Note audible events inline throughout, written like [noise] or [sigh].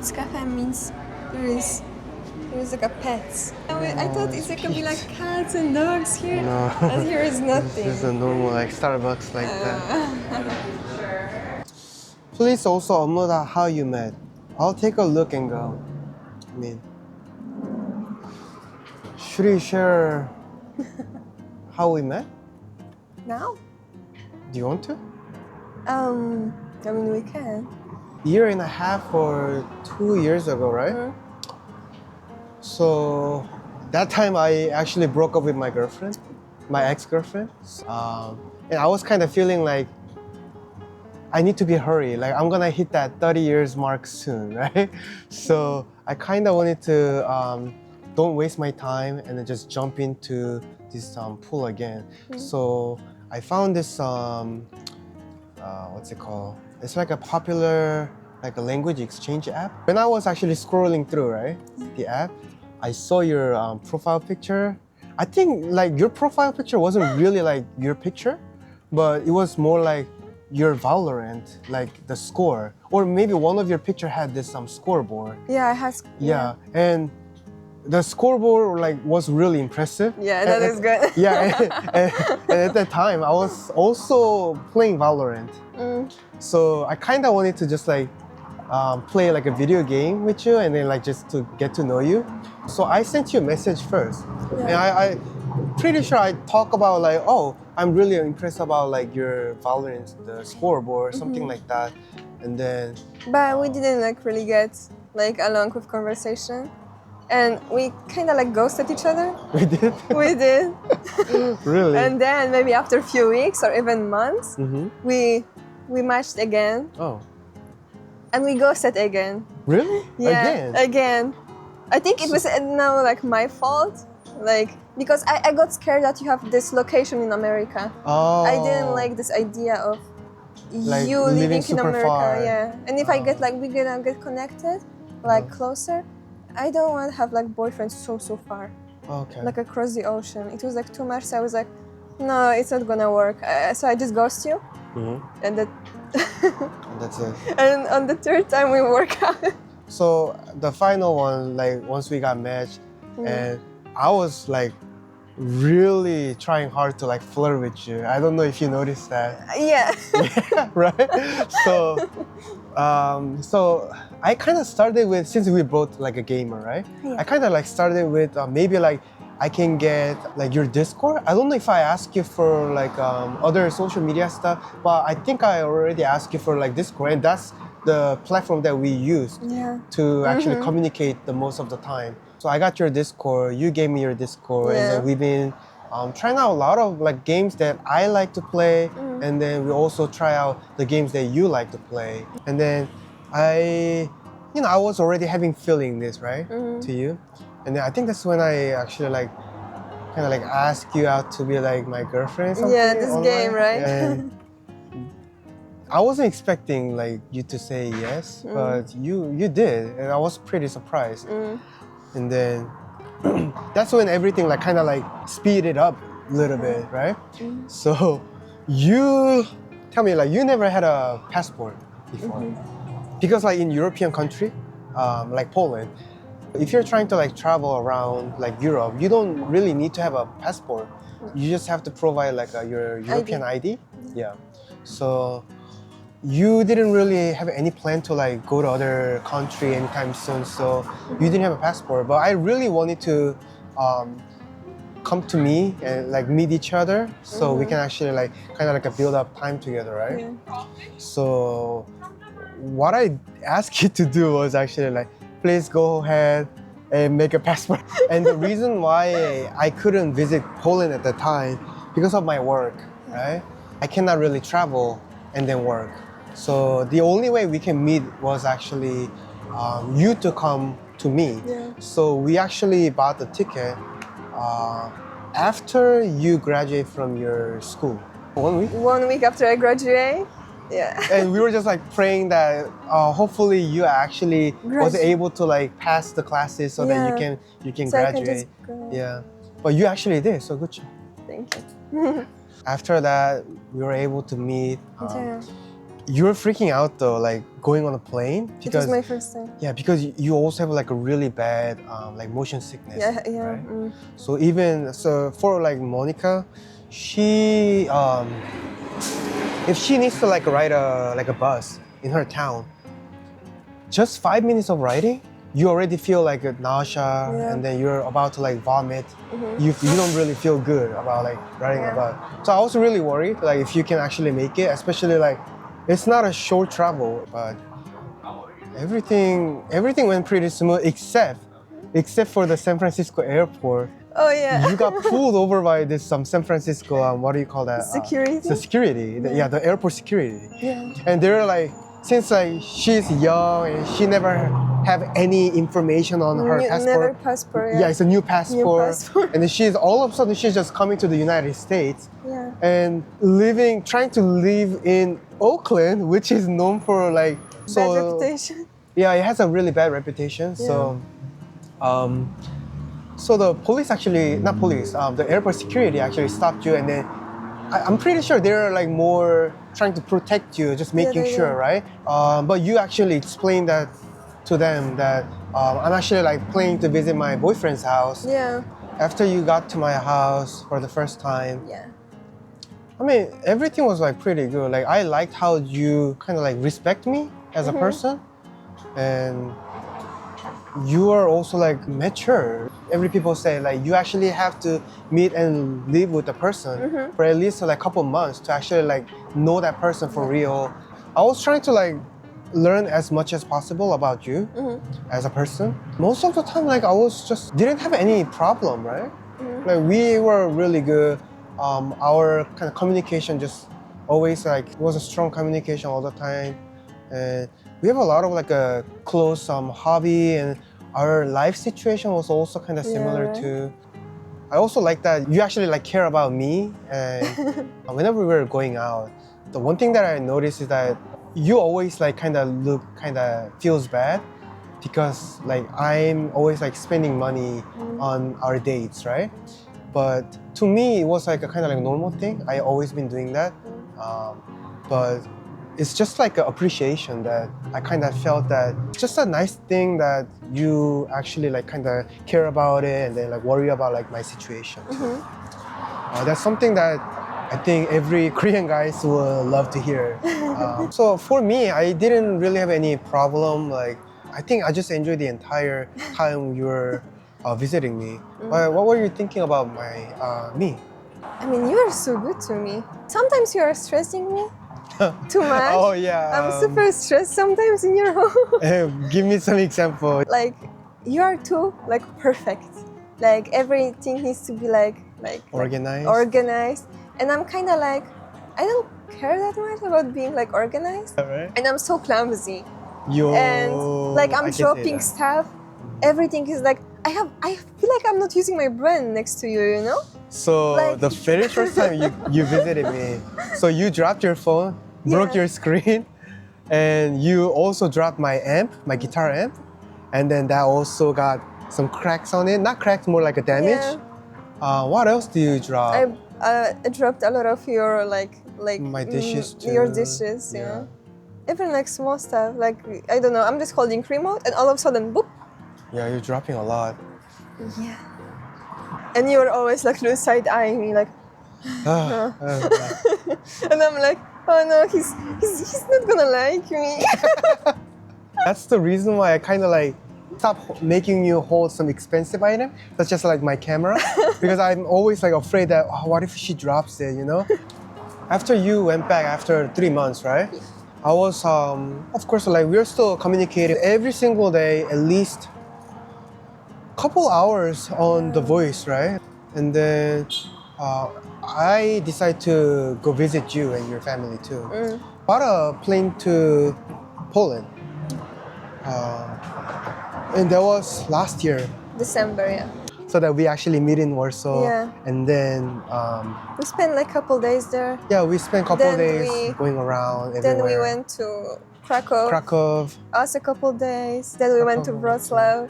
Cafe means there is there is like a pets. I, I thought it's like gonna be like cats and dogs here. No. And here is [laughs] This nothing. is a normal like Starbucks like that. [laughs] Please also upload how you met. I'll take a look and go. I mean, should we share [laughs] how we met? Now? Do you want to? Um, I mean we can. Year and a half or two years ago, right? Mhm. So that time I actually broke up with my girlfriend, my ex-girlfriend. Um, and I was kind of feeling like I need to be hurry. Like I'm gonna hit that 30 years mark soon, [laughs] right? So I kind of wanted to um, don't waste my time and then just jump into this um, pool again. So I found this um, uh, what's it called? It's like a popular like a language exchange app. When I was actually scrolling through, right, the app, I saw your um, profile picture. I think like your profile picture wasn't really like your picture, but it was more like your Valorant, like the score, or maybe one of your picture had this um, scoreboard. Yeah, I has. Yeah, and the scoreboard like was really impressive. Yeah, that And- is good. [laughs] yeah, and, and at that time I was also playing Valorant. Mm. So I kind of wanted to just like um, play like a video game with you and then like just to get to know you. So I sent you a message first. And I, I pretty sure I talk about like, oh, I'm really impressed about like your Valorant, the scoreboard, something like that. And then, But we didn't like really get like along with conversation, and we kind of like ghosted each other. [laughs] we did? We did, [laughs] really? and then maybe after a few weeks or even months, hmm we we matched again, Oh, and we ghosted again. really? Yeah, Again? again. I think it was uh, now like my fault, like because I, I got scared that you have this location in America. oh. I didn't like this idea of Like you living living in super America. far. Yeah, and if I get like we gonna get connected, like Uh-huh. closer, I don't want to have like boyfriends so so far, Okay. like across the ocean. It was like too much. So I was like, no, it's not gonna work. Uh, so I just ghost you, Mhm. and that, That's it. [laughs] and on the third time we work out. So the final one, like once we got matched, Mm. and I was like really trying hard to like flirt with you. I don't know if you noticed that. [laughs] yeah. right? So, um, so I kind of started with since we both like a gamer, right? Yeah. I kind of like started with uh, maybe like I can get like your Discord. I don't know if I asked you for like um, other social media stuff, but I think I already asked you for like Discord, and that's the platform that we use yeah. to actually Mhm. communicate the most of the time. So I got your Discord, you gave me your Discord, and Yeah. then we've been um, trying out a lot of like games that I like to play, Mm. and then we also try out the games that you like to play. And then I, you know, I was already having feeling this right Mhm. to you, and then I think that's when I actually like kind of like ask you out to be like my girlfriend. Yeah, this online. game, right? And [laughs] I wasn't expecting like you to say yes, Mm. but you you did, and I was pretty surprised. Mm. And then [clears throat] that's when everything like kind of like speeded up a little bit, right? Mm. So you tell me like you never had a passport before, Mm-hmm. Because like in European country, um, like Poland, if you're trying to like travel around like Europe, you don't really need to have a passport. You just have to provide like a, your European ID. Yeah. So you didn't really have any plan to like go to other country anytime soon. So you didn't have a passport. But I really wanted to um, come to me and like meet each other, so we can actually like kind of like a build up time together, right? Yeah. So what I asked [laughs] you to do was actually like, please go ahead and make a passport. [laughs] and the reason why I couldn't visit Poland at the time because of my work, right? I cannot really travel and then work. So the only way we can meet was actually um, you to come to me. Yeah. So we actually bought the ticket uh, after you graduate from your school. One week One week after I graduate. Yeah. and we were just like praying that uh, hopefully you actually was able to like pass the classes so that you can you can So can graduate. go. Yeah, but you actually did, so good job. Thank you. [laughs] After that, we were able to meet. Um, Yeah. you were freaking out though, like going on a plane It was my first time. yeah, because you- you also have like a really bad um, like motion sickness. Yeah, yeah. right? mm. So even so for like Monica, she um, if she needs to like ride a like a bus in her town, just five minutes of riding, you already feel like a nausea, Yeah. and then you're about to like vomit. Mhm. You, you don't really feel good about like riding Yeah. a bus. So I was really worried like if you can actually make it, especially like it's not a short travel, but everything everything went pretty smooth except except for the San Francisco airport Oh yeah. you got [laughs] pulled over by this um, San Francisco um, what do you call that? Uh, Security? the security. The- yeah, the airport security. yeah. And they're like, since like she's young and she never have any information on her New- passport. Never passport. yeah. it's a new passport. New passport. And then she's all of a sudden she's just coming to the United States Yeah. and living, trying to live in Oakland, which is known for like so. Bad reputation. Yeah, it has a really bad reputation. So, um, so the police actually, not police, um, the airport security actually stopped you, and then I, I'm pretty sure they're like more trying to protect you, just Yeah, making sure, yeah. right? Um, but you actually explained that to them that um, I'm actually like planning to visit my boyfriend's house. Yeah. After you got to my house for the first time, Yeah. I mean, everything was like pretty good. Like I liked how you kind of like respect me as a person, and you are also like mature. Every people say like you actually have to meet and live with the person mm-hmm. for at least like a couple months to actually like know that person for real. I was trying to like learn as much as possible about you mm-hmm. as a person. Most of the time, like I was just didn't have any problem, right? Mm-hmm. Like we were really good. Um, our kind of communication just always like was a strong communication all the time, and we have a lot of like a close um, hobby and our life situation was also kind of similar right. too. I also like that you actually like care about me [laughs] and whenever we were going out, the one thing that I noticed is that you always like kind of look kind of feels bad because like I'm always like spending money on our dates, right? But to me, it was like a kind of like normal thing. I always been doing that, um, but it's just like an appreciation that I kind of felt that it's just a nice thing that you actually like kind of care about it and then like worry about like my situation. Uh, that's something that I think every [laughs] Korean guys will love to hear. [laughs] Um, so for me, I didn't really have any problem. Like I think I just enjoyed the entire time you were uh, visiting me. But what were you thinking about my uh, me? I mean, you are so good to me. Sometimes you are stressing me [laughs] too much. oh yeah. I'm um, super stressed sometimes in your [laughs] home. give me some example. like you are too like perfect. Like everything needs to be like like like, Organized. organized. And I'm kind of like I don't care that much about being like organized. Alright. And I'm so clumsy. Yo. and like I'm dropping stuff. Everything is like I have I feel like I'm not using my brain next to you, you know? So like- the very first time you, you visited me, so you dropped your phone, broke your screen, and you also dropped my amp, my guitar amp, and then that also got some cracks on it. Not cracks, more like a damage. Yeah. Uh, what else do you drop? I uh, I dropped a lot of your like like My mm, dishes Your too. dishes, yeah. Yeah. Even like small stuff, like I don't know. I'm just holding remote, and all of a sudden, boop. yeah, you're dropping a lot. Yeah. And you're always like side eyeing me, like, [sighs] [laughs] Ah, ah, [laughs] and I'm like, oh no, he's he's, he's not gonna like me. [laughs] That's the reason why I kind of like stop making you hold some expensive item, such as like my camera, [laughs] because I'm always like afraid that oh, what if she drops it, you know? After you went back after three months, right? I was, um, of course, like we're still communicating every single day, at least couple hours on the voice, right? And then uh, I decided to go visit you and your family too. Mm. Bought a plane to Poland. Uh, and that was last year. December, yeah. So that we actually meet in Warsaw. Yeah. And then, um, We spent like a couple days there. yeah, we spent a couple Then days we- going around and Then we went to Krakow. Krakow. Us a couple days. Then we went to Krakow. Wrocław.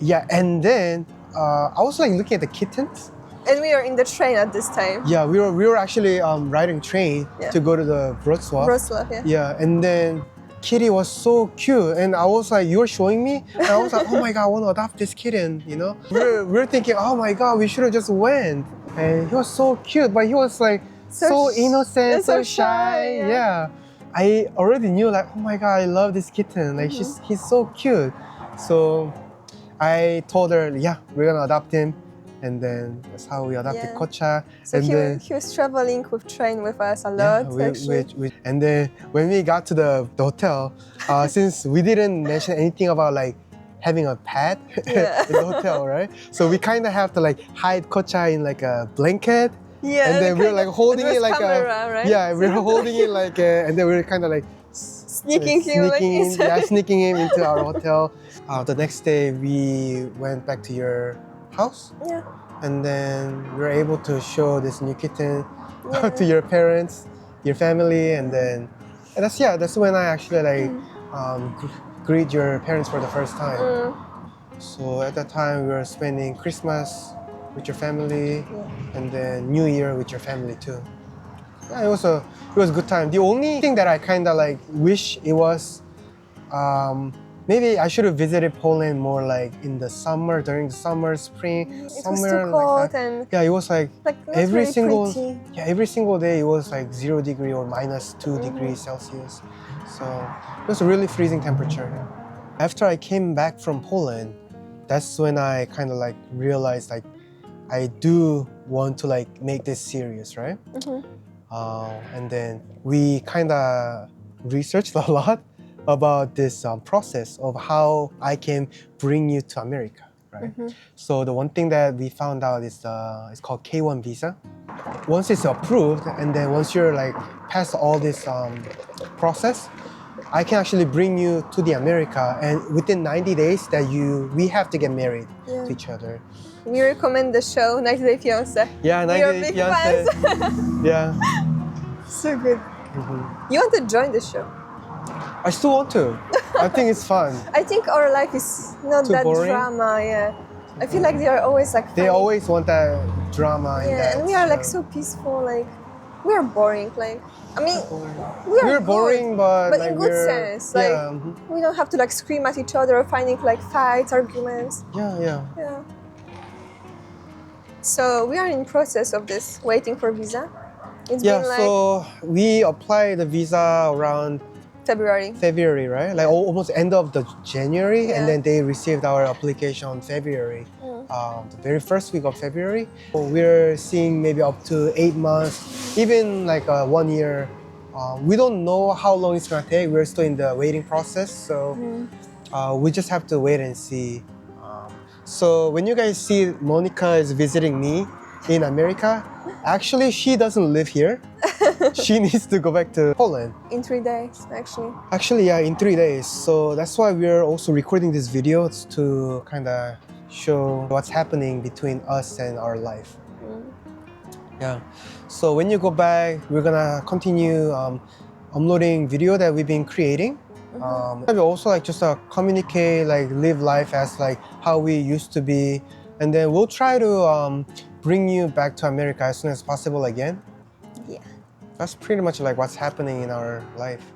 Yeah, and then uh, I was like looking at the kittens And we are in the train at this time. Yeah, we were we were actually um, riding train Yeah. to go to the Wrocław. Wrocław, yeah. Yeah, and then Kitty was so cute, and I was like, you were showing me, and I was like, oh my god, I want to adopt this kitten. You know, we're we're thinking, oh my god, we should have just went. And he was so cute, but he was like So so, innocent, so, so shy. shy, yeah. Yeah. I already knew like, oh my god, I love this kitten. Like she's Mm-hmm. he's so cute. So I told her, yeah, we're gonna adopt him. And then that's how we adopted Yeah. Kocha. So and he, then he was traveling with train with us a yeah, lot, actually. we- we- and then when we got to the, the hotel, uh, [laughs] since we didn't mention anything about like having a pet Yeah. [laughs] in the hotel, right? So we kind of have to like hide Kocha in like a blanket, yeah, and then the we're like holding it like camera, a right? yeah, we're [laughs] holding it like a, and then we're kind of like s- Sneaking him, like, sneaking in- yeah, sneaking him into our hotel. Uh, the next day we went back to your house, Yeah. and then we were able to show this new kitten [laughs] Yeah. to your parents, your family, and then and that's yeah, that's when I actually like um, gr- greet your parents for the first time. Mm, So at that time, we were spending Christmas with your family, yeah. and then New Year with your family too. Yeah, it was a it was a good time. The only thing that I kind of like wish it was, um, maybe I should have visited Poland more like in the summer during the summer, spring, It was somewhere too cold like that. and Yeah, it was like like every really single pretty. yeah every single day it was like zero degree or minus 2 Mhm. degrees celsius so it was a really freezing temperature after i came back from poland that's when i kind of like realized like i do want to like make this serious right Mhm. uh, and then we kind of researched [laughs] a lot about this um, process of how i can bring you to america right Mhm. so the one thing that we found out is uh, it's called K1 visa. Once it's approved, and then once you're like past all this um, process, I can actually bring you to the America, and within 90 days that you we have to get married Yeah. to each other. We recommend the show 90 Day Fiancé. Yeah, 90 We are Day big fiance. [laughs] yeah. So good. Mhm. You want to join the show? I still want to. I think it's fun. [laughs] I think our life is not Too that boring? drama. Yeah, I feel like they are always like. They funny. always want that drama. in Yeah, that and we are like so peaceful. Like we are boring. Like I mean, we are We're good, boring, but, but like in good sense, like- yeah, mhm. We don't have to like scream at each other or finding like fights, arguments. yeah, yeah. Yeah. So we are in process of this, waiting for visa. It's Yeah, been like so we applied the visa around February. February, right? Like al- almost end of the January, Yeah. and then they received our application on February, Mm. um, the very first week of February. So we're seeing maybe up to eight months, even like uh, one year. Uh, we don't know how long it's gonna take. We're still in the waiting process, so Mm. uh, we just have to wait and see. Um, so when you guys see Monica is visiting me in America, actually she doesn't live here. [laughs] [laughs] she needs to go back to Poland. In three days, actually. Actually, yeah, in three days. So that's why we're also recording this video to kind of show what's happening between us and our life. Mm. Yeah. So when you go back, we're gonna continue um, uploading video that we've been creating. Um, maybe also like just uh, communicate, like live life as like how we used to be, and then we'll try to um, bring you back to America as soon as possible again. That's pretty much like what's happening in our life.